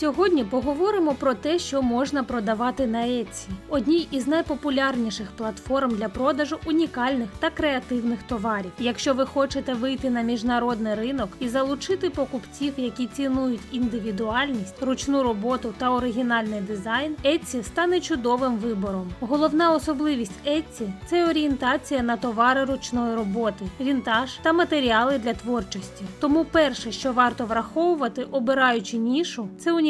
Сьогодні поговоримо про те, що можна продавати на Etsy, одній із найпопулярніших платформ для продажу унікальних та креативних товарів. Якщо ви хочете вийти на міжнародний ринок і залучити покупців, які цінують індивідуальність, ручну роботу та оригінальний дизайн, Etsy стане чудовим вибором. Головна особливість Etsy – це орієнтація на товари ручної роботи, вінтаж та матеріали для творчості. Тому перше, що варто враховувати, обираючи нішу, це унікальність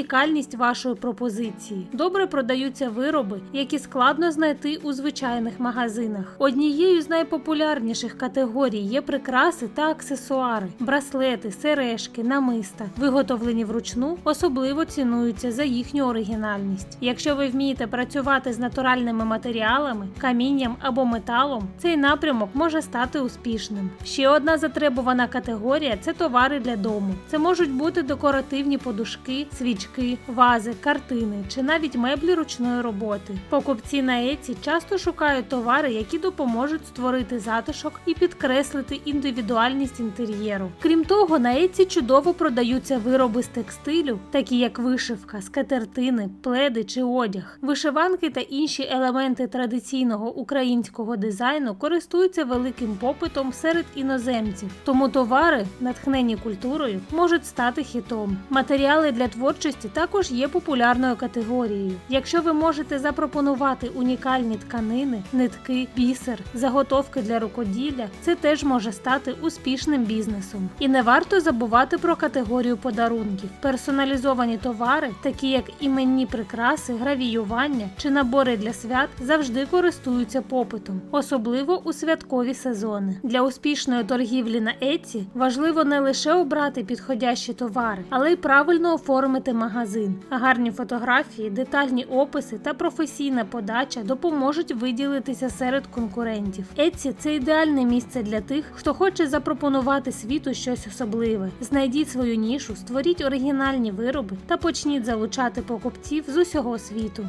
вашої пропозиції. Добре продаються вироби, які складно знайти у звичайних магазинах. Однією з найпопулярніших категорій є прикраси та аксесуари, браслети, сережки, намиста, виготовлені вручну, особливо цінуються за їхню оригінальність. Якщо ви вмієте працювати з натуральними матеріалами, камінням або металом, цей напрямок може стати успішним. Ще одна затребувана категорія це товари для дому. Це можуть бути декоративні подушки, свічки, вази, картини чи навіть меблі ручної роботи. Покупці на Еці часто шукають товари, які допоможуть створити затишок і підкреслити індивідуальність інтер'єру. Крім того, на Еці чудово продаються вироби з текстилю, такі як вишивка, скатертини, пледи чи одяг. Вишиванки та інші елементи традиційного українського дизайну користуються великим попитом серед іноземців, тому товари, натхнені культурою, можуть стати хітом. Матеріали для творчості також є популярною категорією. Якщо ви можете запропонувати унікальні тканини, нитки, бісер, заготовки для рукоділля, це теж може стати успішним бізнесом. І не варто забувати про категорію подарунків. Персоналізовані товари, такі як іменні прикраси, гравіювання чи набори для свят, завжди користуються попитом, особливо у святкові сезони. Для успішної торгівлі на Etsy важливо не лише обрати підходящі товари, але й правильно оформити магазин. Гарні фотографії, детальні описи та професійна подача допоможуть виділитися серед конкурентів. Etsy – це ідеальне місце для тих, хто хоче запропонувати світу щось особливе. Знайдіть свою нішу, створіть оригінальні вироби та почніть залучати покупців з усього світу.